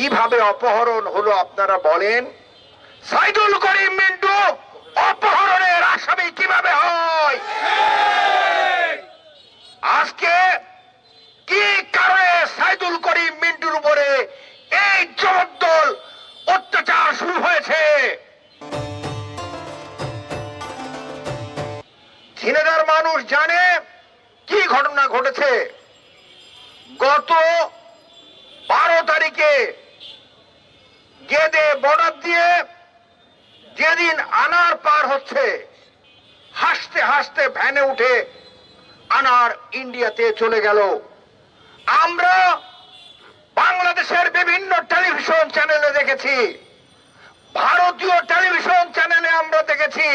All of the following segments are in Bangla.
কীভাবে অপহরণ হলো আপনারা বলেন? সাইদুল করিম মিন্টু, অপহরণের আসামি কীভাবে হয়? আজকে কি কারণে সাইদুল করিম মিন্টুর উপরে এই জগদ্দল অত্যাচার শুরু হয়েছে? ঝিনেদার মানুষ জানে কি ঘটনা ঘটেছে। গত বারো তারিখে গেদে বর্ডার দিয়ে যেদিন আনার পার হচ্ছে, হাসতে হাসতে ভ্যানে উঠে আনার ইন্ডিয়াতে চলে গেল। আমরা বাংলাদেশের বিভিন্ন টেলিভিশন চ্যানেলে দেখেছি, ভারতীয় টেলিভিশন চ্যানেলে আমরা দেখেছি,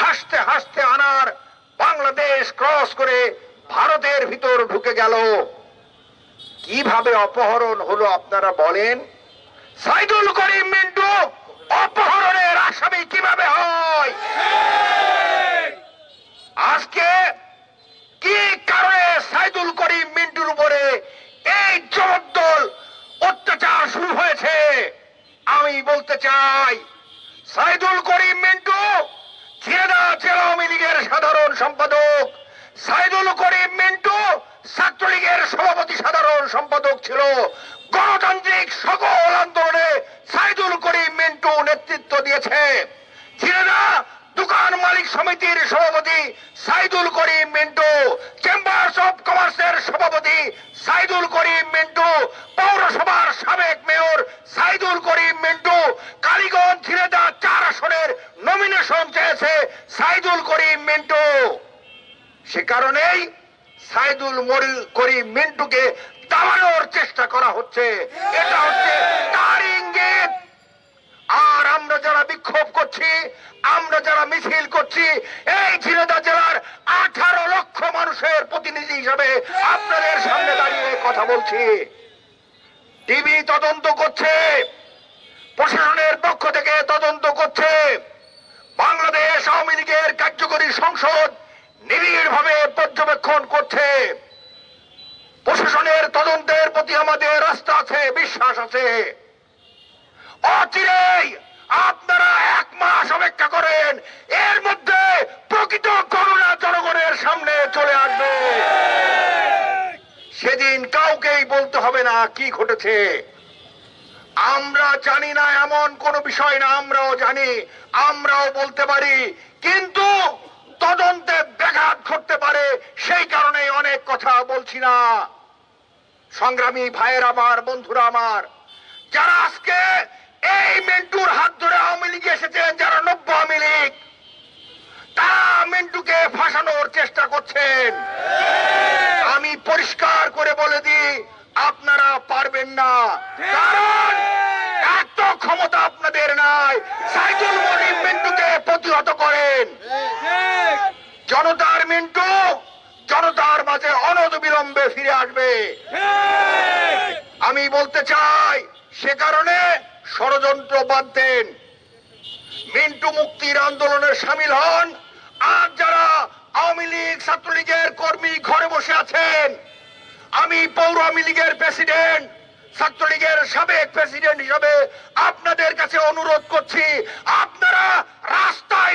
হাসতে হাসতে আনার বাংলাদেশ ক্রস করে ভারতের ভিতর ঢুকে গেল। কীভাবে অপহরণ হলো আপনারা বলেন? সাইদুল করিম মিন্টু, অপহরণের আসামি কীভাবে হয়? আজকে কি কারণে সাইদুল করিম মিন্টুর উপরে এই জগদ্দল অত্যাচার শুরু হয়েছে? আমি বলতে চাই, সাইদুল করিম মিন্টু ঝিনেদা জেলা আওয়ামী লীগের সাধারণ সম্পাদক, সাইদুল করিম মিন্টু ছাত্রলীগের সভাপতি সাধারণ সম্পাদক ছিল গণতান্ত্রিক সকল আন্দোলনে সাইদুল করিম মিন্টু নেতৃত্ব দিয়েছে। ঝিনেদা দোকান মালিক সমিতির সভাপতি সাইদুল করিম মিন্টু, চেম্বার্স অফ কমার্সের সভাপতি সাইদুল করিম মিন্টু, পৌরসভার সাবেক মেয়র সাইদুল করিম মিন্টু। কালীগঞ্জ ঝিনেদা চার আসনের নমিনেশন চেয়েছে সাইদুল করিম মিন্টু। সে কারণেই সাইদুল মরি করিম মিন্টুকে দাবানোর চেষ্টা করা হচ্ছে। এটা হচ্ছে তার ইঙ্গিত। আর আমরা যারা বিক্ষোভ করছি, আমরা যারা মিছিল করছি, এই ঝিনেদা জেলার আঠারো লক্ষ মানুষের প্রতিনিধি হিসাবে আপনাদের সামনে দাঁড়িয়ে কথা বলছি। টিভি তদন্ত করছে, প্রশাসনের পক্ষ থেকে তদন্ত করছে। বাংলাদেশ আওয়ামী লীগের কার্যকরী সংসদ পর্যবেক্ষণ করছে। প্রশাসনের তদন্তের প্রতি আমাদের রাস্তা আছে, বিশ্বাস আছে। অচিরেই আপনারা এক মাস অপেক্ষা করেন, এর মধ্যে প্রকৃত করুণা জনগণের সামনে চলে আসবে। সেদিন কাউকেই বলতে হবে না কি ঘটেছে। আমরা জানি না এমন কোন বিষয় না, আমরাও জানি, আমরাও বলতে পারি, কিন্তু তদন্তে ব্যাঘাত ঘটতে পারে, সেই কারণে অনেক কথা বলছি না। সংগ্রামী ভাইয়ের আমার বন্ধুরা আমার, যারা আজকে এই মেন্টুর হাত ধরে আওয়ামী লীগে এসেছেন, যারা নব্য আওয়ামী লীগ, তারা মিন্টুকে ফাঁসানোর চেষ্টা করছেন। আমি পরিষ্কার করে বলে দিই, আপনারা পারবেন না। কারণ এত ক্ষমতা আপনাদের নাই। মিন্টুকে প্রতিহত করেন। জনতার মিন্টু, জনতার মাঝে অনদবিলম্বে ফিরে আসবে। আমি বলতে চাই, সে কারণে ষড়যন্ত্র বাদ দেন মিন্টু মুক্তির আন্দোলনে সামিল হন। আর যারা আওয়ামী লীগ ছাত্রলীগের কর্মী ঘরে বসে আছেন, আমি পৌর আওয়ামী লীগের প্রেসিডেন্ট, ছাত্রলীগের সাবেক প্রেসিডেন্ট হিসাবে আপনাদের কাছে অনুরোধ করছি, আপনারা রাস্তায়